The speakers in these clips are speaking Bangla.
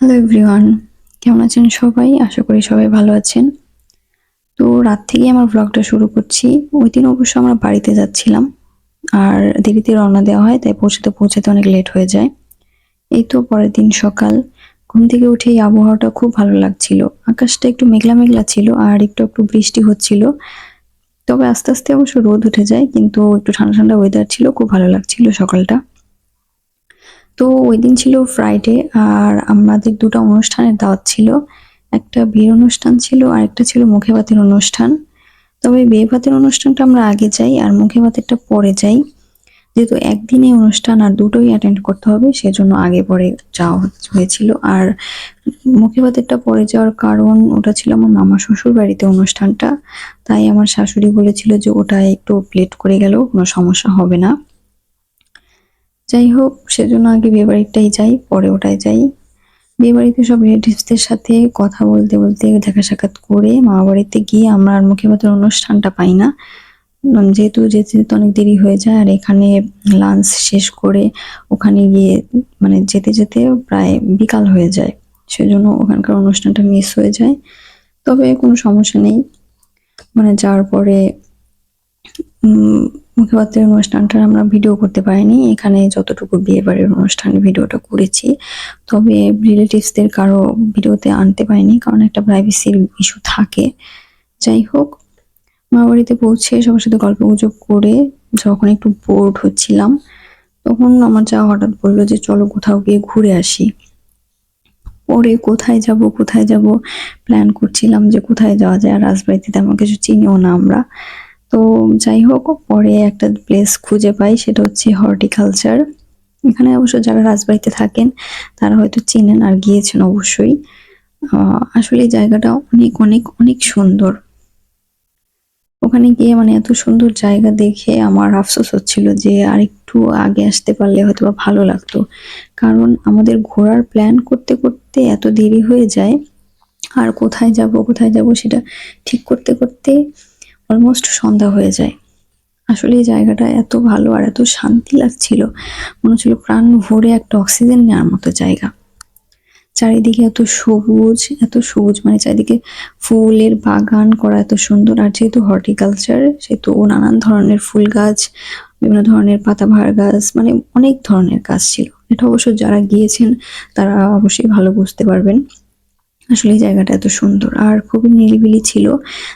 হ্যালো এভরিওয়ান কেমন আছেন সবাই? আশা করি সবাই ভালো আছেন। তো রাত থেকে আমার ব্লগটা শুরু করছি। ওই দিন অবশ্য আমরা বাড়িতে যাচ্ছিলাম। আর দেরিতে রওনা দেওয়া হয়, তাই পৌঁছাতে পৌঁছাতে অনেক লেট হয়ে যায়। এই তো পরের দিন সকাল। ঘুম থেকে উঠে এই আবহাওয়াটা খুব ভালো লাগছিল। আকাশটা একটু মেঘলা মেঘলা ছিল আর একটু একটু বৃষ্টি হচ্ছিল। তবে আস্তে আস্তে অবশ্য রোদ উঠে যায়, কিন্তু একটু ঠান্ডা ঠান্ডা ওয়েদার ছিল, খুব ভালো লাগছিল সকালটা। তো ওই দিন ছিল ফ্রাইডে আর আমাদের দুটো অনুষ্ঠানের দাওয়াত ছিল। একটা বিয়ের অনুষ্ঠান ছিল, আর একটা ছিল মুখে ভাতের অনুষ্ঠান। তবে বিয়ে ভাতের অনুষ্ঠানটা আমরা আগে যাই, আর মুখে ভাতেরটা পরে যাই। যেহেতু একদিনে অনুষ্ঠান আর দুটোই অ্যাটেন্ড করতে হবে, সেজন্য আগে পরে যাওয়া হয়েছিল। আর মুখে ভাতেরটা পরে যাওয়ার কারণ, ওটা ছিল আমার মামা শ্বশুর বাড়িতে অনুষ্ঠানটা। তাই আমার শাশুড়ি বলেছিল যে ওটা একটু প্লেট করে গেলেও কোনো সমস্যা হবে না। যাই হোক সেজন্য আগে বিয়ে বাড়িটাই যাই, পরে ওটাই যাই। বিয়ে বাড়িতে সব রিলেটিভসদের সাথে কথা বলতে বলতে দেখা সাক্ষাৎ করে মামা বাড়িতে গিয়ে আমরা আর মুখে ভাতের অনুষ্ঠানটা পাই না। যেহেতু যেতে যেতে অনেক দেরি হয়ে যায় আর এখানে লাঞ্চ শেষ করে ওখানে গিয়ে মানে যেতে যেতে প্রায় বিকাল হয়ে যায়। সেজন্য ওখানকার অনুষ্ঠানটা মিস হয়ে যায়। তবে কোনো সমস্যা নেই। মানে যাওয়ার পরে মুখপাত্রের অনুষ্ঠানটা আমরা ভিডিও করতে পারিনি। এখানে যতটুকু বিয়ে বাড়ির অনুষ্ঠান ভিডিওটা করেছি, তবে রিলেটিভসদের কারও ভিডিওতে আনতে পারিনি কারণ একটা প্রাইভেসির ইস্যু থাকে। যাই হোক, মা বাড়িতে পৌঁছে সবার সাথে গল্প গুজব করে যখন একটু বোর্ড হচ্ছিলাম, তখন আমার যা হঠাৎ বলল যে, চলো কোথাও গিয়ে ঘুরে আসি। পরে কোথায় যাব কোথায় যাব প্ল্যান করছিলাম যে কোথায় যাওয়া যায়। আর রাজবাড়িতে তেমন কিছু চিনিও না আমরা। তো যাই হোক, পরে একটা প্লেস খুঁজে পাই, সেটা হচ্ছে হর্টিকালচার। এখানে অবশ্য যারা রাজবাড়িতে থাকেন, তারা হয়তো চিনেন আর গিয়েছেন অবশ্যই। আসলে জায়গাটা অনেক অনেক অনেক সুন্দর। ওখানে গিয়ে মানে এত সুন্দর জায়গা দেখে আমার আফসোস হচ্ছিল যে আরেকটু আগে আসতে পারলে হয়তো বা ভালো লাগতো। কারণ আমাদের ঘোরার প্ল্যান করতে করতে এত দেরি হয়ে যায়, আর কোথায় যাব কোথায় যাব সেটা ঠিক করতে করতে অলমোস্ট সন্ধ্যা হয়ে যায়। আসলে এই জায়গাটা এত ভালো আর এত শান্তি লাগছিল। মনে হচ্ছিল প্রাণ ভরে একটা অক্সিজেন নেওয়ার মতো জায়গা। চারিদিকে এত সবুজ এত সবুজ মানে চারিদিকে ফুলের বাগান করা এত সুন্দর। আর যেহেতু হর্টিকালচার, সেহেতু নানান ধরনের ফুল গাছ, বিভিন্ন ধরনের পাতাবাহার গাছ মানে অনেক ধরনের গাছ ছিল। এটা অবশ্য যারা গিয়েছেন, তারা অবশ্যই ভালো বুঝতে পারবেন। আসলে জায়গাটা এত সুন্দর। আর খুবই নিরিবিলি ছিল।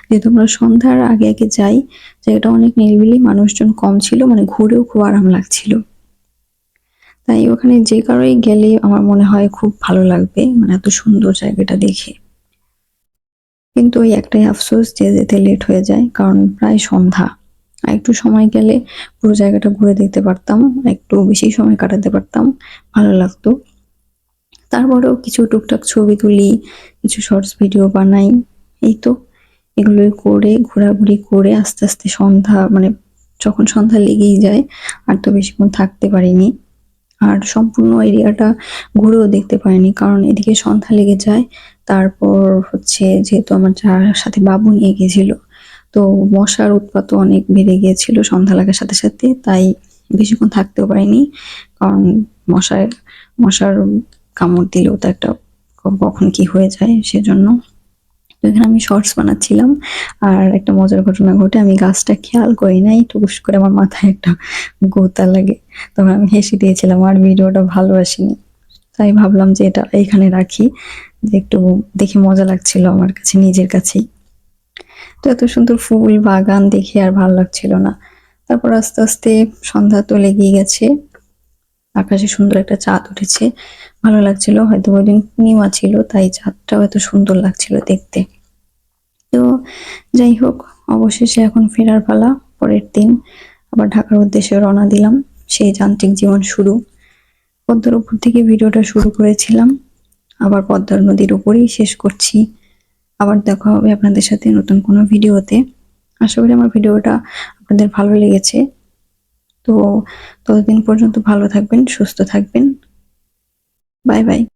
যেহেতু আমরা সন্ধ্যার আগে আগে যাই, জায়গাটা অনেক নিরিবিলি, মানুষজন কম ছিল মানে ঘুরেও খুব আরাম লাগছিল। তাই ওখানে যে কারোই গেলে আমার মনে হয় খুব ভালো লাগবে মানে এত সুন্দর জায়গাটা দেখে। কিন্তু ওই একটাই আফসোস যে যেতে লেট হয়ে যায়, কারণ প্রায় সন্ধ্যা। একটু সময় গেলে পুরো জায়গাটা ঘুরে দেখতে পারতাম, একটু বেশি সময় কাটাতে পারতাম, ভালো লাগতো। তারপরেও কিছু টুকটাক ছবি তুলি, কিছু শর্টস ভিডিও বানাই। এই তো, এগুলোই করে, ঘোরাঘুরি করে আস্তে আস্তে সন্ধ্যা মানে যখন সন্ধ্যা লেগেই যায়, আর তো বেশিক্ষণ থাকতে পারিনি। আর সম্পূর্ণ এরিয়াটা ঘুরেও দেখতে পারিনি, কারণ এদিকে সন্ধ্যা লেগে যায়, তারপর হচ্ছে যেহেতু আমার যার সাথে বাবু নিয়ে গেছিল, তো মশার উৎপাত অনেক বেড়ে গিয়েছিল সন্ধ্যা লাগার সাথে সাথে, তাই বেশিক্ষণ থাকতেও পারিনি, কারণ মশার মশার কামড় দিলেও তো একটা কখন কি হয়ে যায় সেজন্য। তো এখানে আমি শর্টস বানাচ্ছিলাম আর একটা মজার ঘটনা ঘটে, আমি গাছটা খেয়াল করি নাই, টুকুস করে আমার মাথায় একটা গোতা লাগে। তখন আমি হেসে দিয়েছিলাম, আর ভিডিওটা ভালো আসেনি। তাই ভাবলাম যে এটা এখানে রাখি, যে একটু দেখে মজা লাগছিল আমার কাছে, নিজের কাছেই। তো এত সুন্দর ফুল বাগান দেখে আর ভালো লাগছিল না। তারপর আস্তে আস্তে সন্ধ্যা তো লেগেই গেছে, আকাশে সুন্দর একটা চাঁদ উঠেছে। ভালো লাগছিল, হয়তো ওই দিন পূর্ণিমা ছিল, তাই চাঁদটাও এত সুন্দর লাগছিল দেখতে। তো যাই হোক, অবশেষে এখন ফেরার পালা, পরের দিন আবার ঢাকার উদ্দেশ্যে রওনা দিলাম, সেই যান্ত্রিক জীবন শুরু। পদ্মার উপর থেকে ভিডিওটা শুরু করেছিলাম, আবার পদ্মার নদীর উপরেই শেষ করছি। আবার দেখা হবে আপনাদের সাথে নতুন কোনো ভিডিওতে। আশা করি আমার ভিডিওটা আপনাদের ভালো লেগেছে। তো ততদিন পর্যন্ত ভালো থাকবেন, সুস্থ থাকবেন। Bye bye.